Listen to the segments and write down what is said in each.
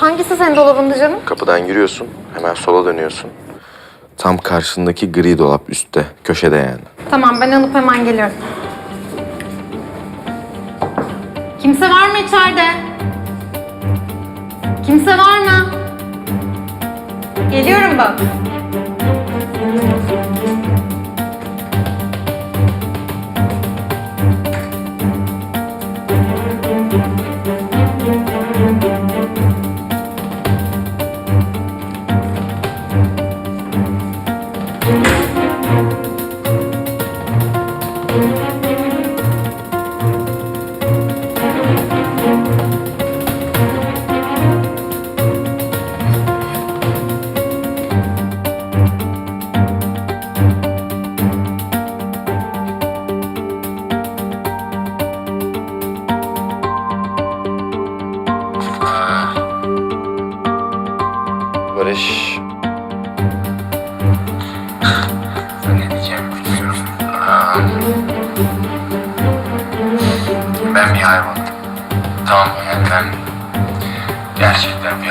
Hangisi senin dolabında canım? Kapıdan giriyorsun, hemen sola dönüyorsun. Tam karşındaki gri dolap üstte, köşede yani. Tamam ben alıp hemen geliyorum. Kimse var mı içeride? Kimse var mı? Geliyorum bak.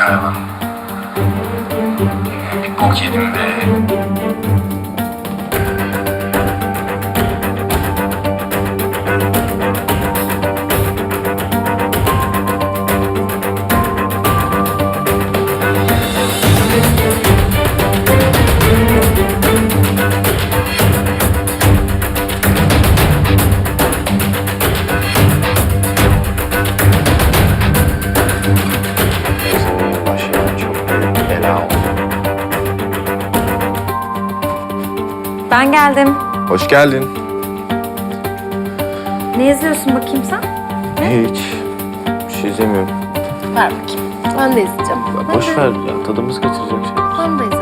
Gerçekten bir bok yedim Ben geldim. Hoş geldin. Ne yazıyorsun bakayım sen? Hiç. Bir şey izlemiyorum. Ver bakayım. Ben de izleyeceğim. Ya boş ver ya, tadımız kaçıracak şey. Ben de izleyeceğim.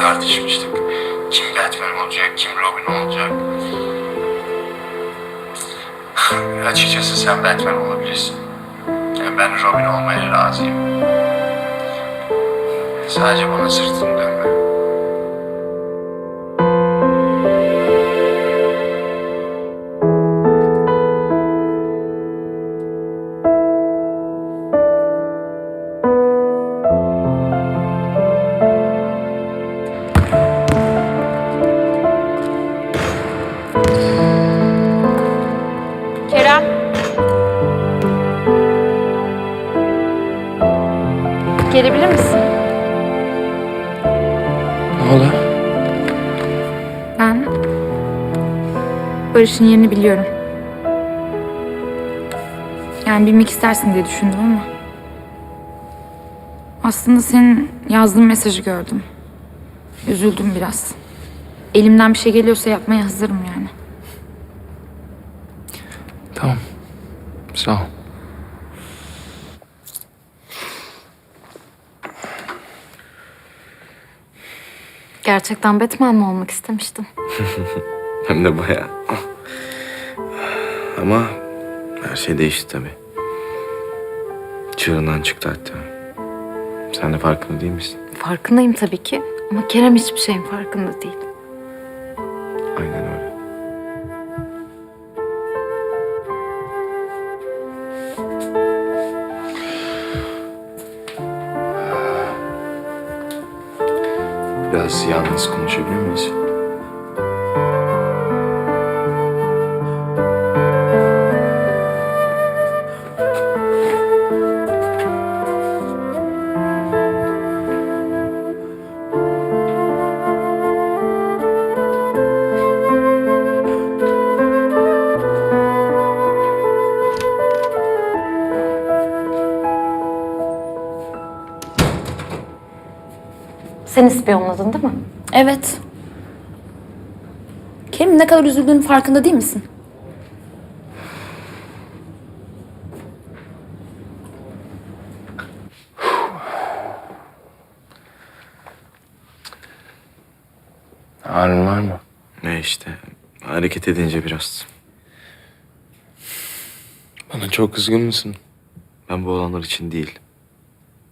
Tartışmıştık. Kim Batman olacak, kim Robin olacak. Açıkçası sen Batman olabilirsin. Yani ben Robin olmaya razıyım. Sadece bana sırtını dönme. Ben Barış'ın yerini biliyorum. Yani bilmek istersin diye düşündüm ama. Aslında senin yazdığın mesajı gördüm. Üzüldüm biraz. Elimden bir şey geliyorsa yapmaya hazırım yani. Gerçekten Batman mi olmak istemiştin? Hem de bayağı. Ama her şey değişti tabii. Çığırından çıktı hatta. Sen de farkında değil misin? Farkındayım tabii ki. Ama Kerem hiçbir şeyin farkında değil. Biraz yalnız konuşabilir miyiz? İspiyonladın değil mi? Evet. Kerem ne kadar üzüldüğünün farkında değil misin? Halin var mı? Ne işte hareket edince biraz. Bana çok kızgın mısın? Ben bu olanlar için değil.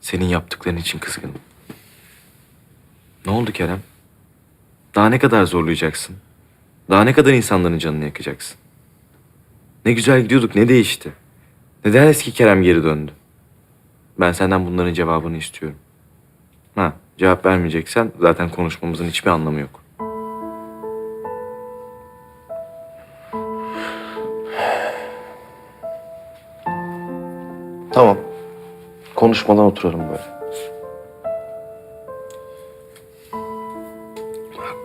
Senin yaptıkların için kızgınım. Ne oldu Kerem? Daha ne kadar zorlayacaksın? Daha ne kadar insanların canını yakacaksın? Ne güzel gidiyorduk, ne değişti? Neden eski Kerem geri döndü? Ben senden bunların cevabını istiyorum. Ha, cevap vermeyeceksen zaten konuşmamızın hiçbir anlamı yok. Tamam. Konuşmadan oturalım böyle.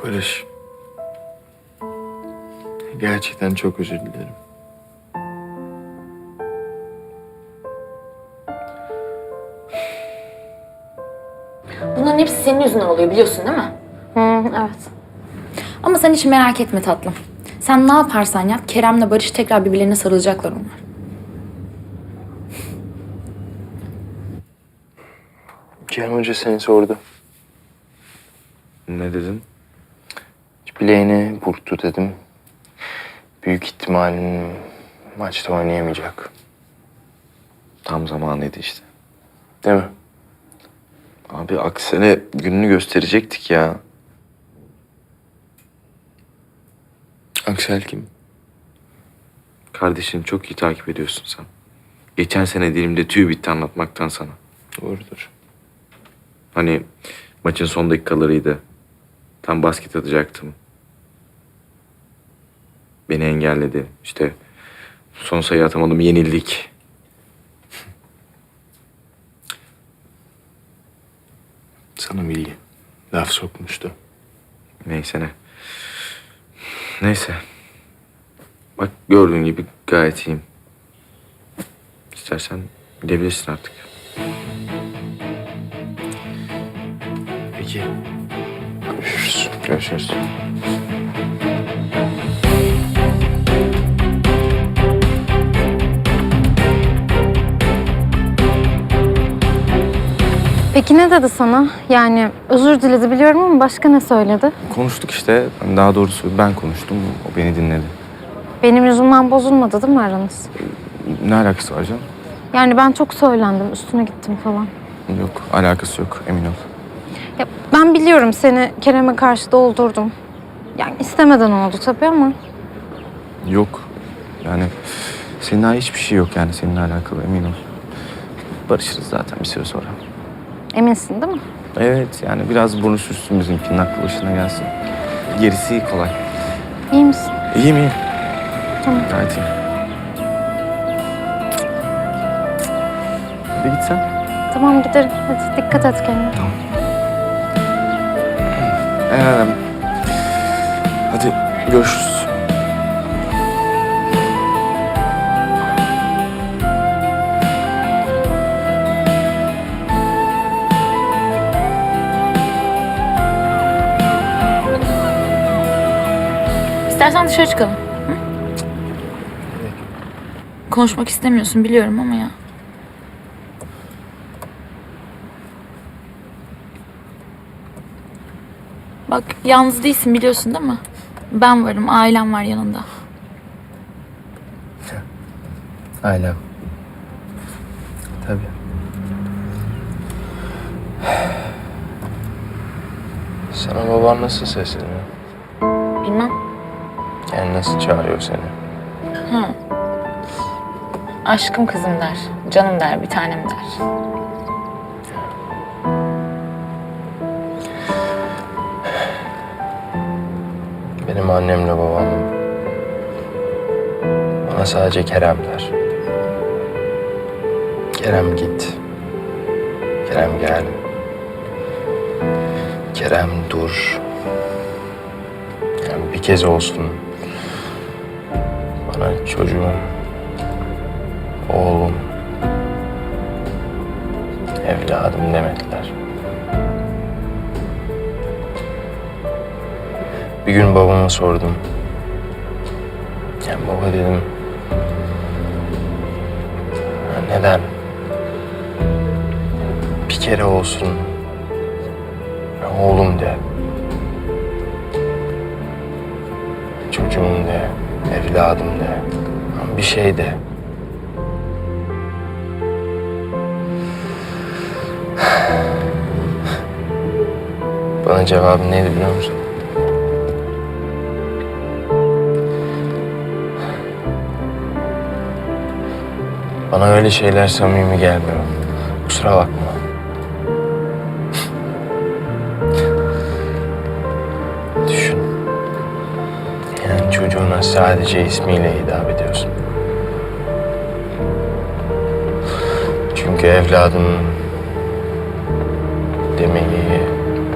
Barış. Gerçekten çok özür dilerim. Bunların hepsi senin yüzünden oluyor biliyorsun değil mi? evet. Ama sen hiç merak etme tatlım. Sen ne yaparsan yap Kerem'le Barış tekrar birbirlerine sarılacaklar onlar. Kerem Hoca seni sordu. Ne dedin? Bileğine burktu dedim. Büyük ihtimalin maçta oynayamayacak. Tam zamanıydı işte. Değil mi? Abi aksine gününü gösterecektik ya. Aksel kim? Kardeşini çok iyi takip ediyorsun sen. Geçen sene dilimde tüy bitti anlatmaktan sana. Doğrudur. Hani maçın son dakikalarıydı. Tam basket atacaktım. Beni engelledi. İşte son sayı atamadım yenildik. Sana bilgi. Laf sokmuştu. Neyse ne. Neyse. Bak gördüğün gibi gayet iyiyim. İstersen gidebilirsin artık. Peki. Görüşürüz. Görüşürüz. Peki ne dedi sana? Yani özür diledi biliyorum ama başka ne söyledi? Konuştuk işte. Daha doğrusu ben konuştum. O beni dinledi. Benim yüzümden bozulmadı değil mi aranız? Ne alakası var canım? Yani ben çok söylendim, üstüne gittim falan. Yok, alakası yok. Emin ol. Ya ben biliyorum seni Kerem'e karşı doldurdum. Yani istemeden oldu tabii ama Yok. Yani senin daha hiçbir şey yok yani seninle alakalı emin ol. Barışırız zaten bir süre sonra. Eminsin değil mi? Evet yani biraz burnu sürtsün bizimkinin aklı başına gelsin. Gerisi kolay. İyi misin? İyi mi? Tamam. Gayet iyi. Hadi git sen. Tamam giderim. Hadi dikkat et kendine. Ee, hadi görüşürüz. İstersen dışarı çıkalım. Hı? Konuşmak istemiyorsun biliyorum ama ya. Bak yalnız değilsin biliyorsun değil mi? Ben varım, ailem var yanında. Ailem. Tabii. Sana baban nasıl sesleniyor? Bilmem. Yani nasıl çağırıyor seni? Ha. Aşkım kızım der. Canım der, bir tanem der. Benim annemle babam bana sadece Kerem der. Kerem git. Kerem gel. Kerem dur. Yani bir kez olsun bana çocuğum, oğlum, evladım demediler. Bir gün babama sordum. Yani baba dedim. "ya Neden? Bir kere olsun. Oğlum de. çocuğum de, evladım de, bir şey de. Bana cevabın neydi biliyor musun? Bana öyle şeyler samimi gelmiyor. Kusura bakma. Sadece ismiyle hitap ediyorsun. Çünkü evladım demeyi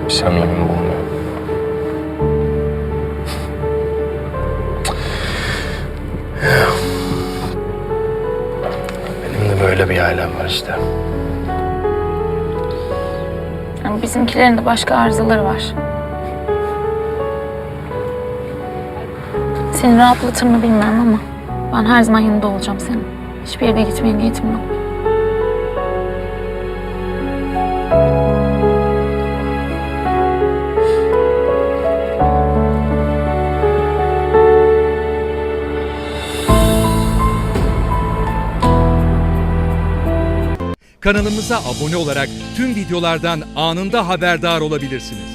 samimi bulmuyor. Benim de böyle bir ailem var işte. Yani bizimkilerin de başka arızaları var. Seni rahatlatır mı bilmiyorum ama ben her zaman yanında olacağım senin. Hiçbir yere gitmeye niyetim yok. Kanalımıza abone olarak tüm videolardan anında haberdar olabilirsiniz.